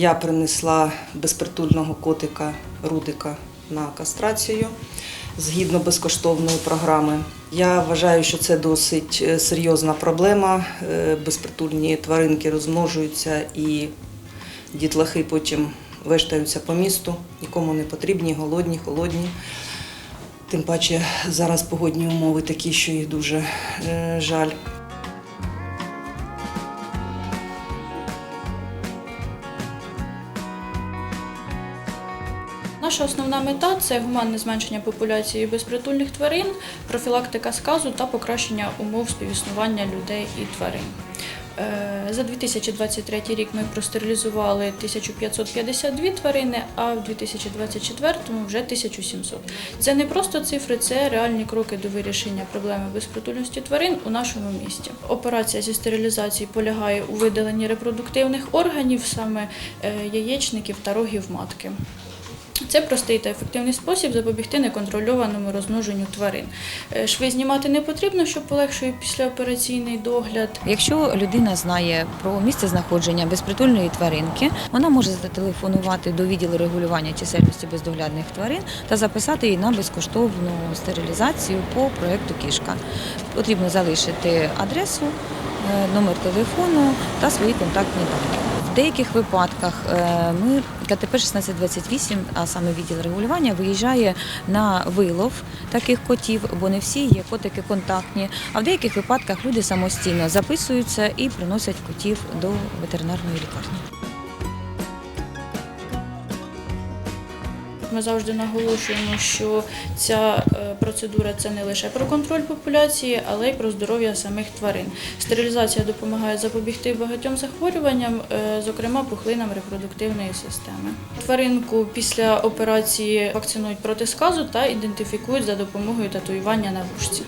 Я принесла безпритульного котика Рудика на кастрацію згідно безкоштовної програми. Я вважаю, що це досить е, серйозна проблема. Е, Безпритульні тваринки розмножуються і дітлахи потім вештаються по місту, нікому не потрібні, голодні, холодні. Тим паче зараз погодні умови такі, що їх дуже е, жаль. Наша основна мета це гуманне зменшення популяції безпритульних тварин, профілактика сказу та покращення умов співіснування людей і тварин. Е, За 2023 рік ми простерилізували 1552 тварини, а в 2024 вже 1700. Це не просто цифри, це реальні кроки до вирішення проблеми безпритульності тварин у нашому місті. Операція зі стерилізації полягає у видаленні репродуктивних органів, саме е, яєчників та рогів матки. Це простий та ефективний спосіб запобігти неконтрольованому розмноженню тварин. Е, Шви знімати не потрібно, що полегшує післяопераційний догляд. Якщо людина знає про місце знаходження безпритульної тваринки, вона може зателефонувати до відділу регулювання чисельності бездоглядних тварин та записати її на безкоштовну стерилізацію по проекту Кішка. Потрібно залишити адресу, е, номер телефону та свої контактні дані. В деяких випадках е, ми КТП 1628, а саме відділ регулювання, виїжджає на вилов таких котів, бо не всі є котики контактні. А в деяких випадках люди самостійно записуються і приносять котів до ветеринарної лікарні. Ми завжди наголошуємо, що ця е, процедура це не лише про контроль популяції, але й про здоров'я самих тварин. Стерилізація допомагає запобігти багатьом захворюванням, е, зокрема пухлинам репродуктивної системи. Тваринку після операції вакцинують проти сказу та ідентифікують за допомогою татуювання на вушці.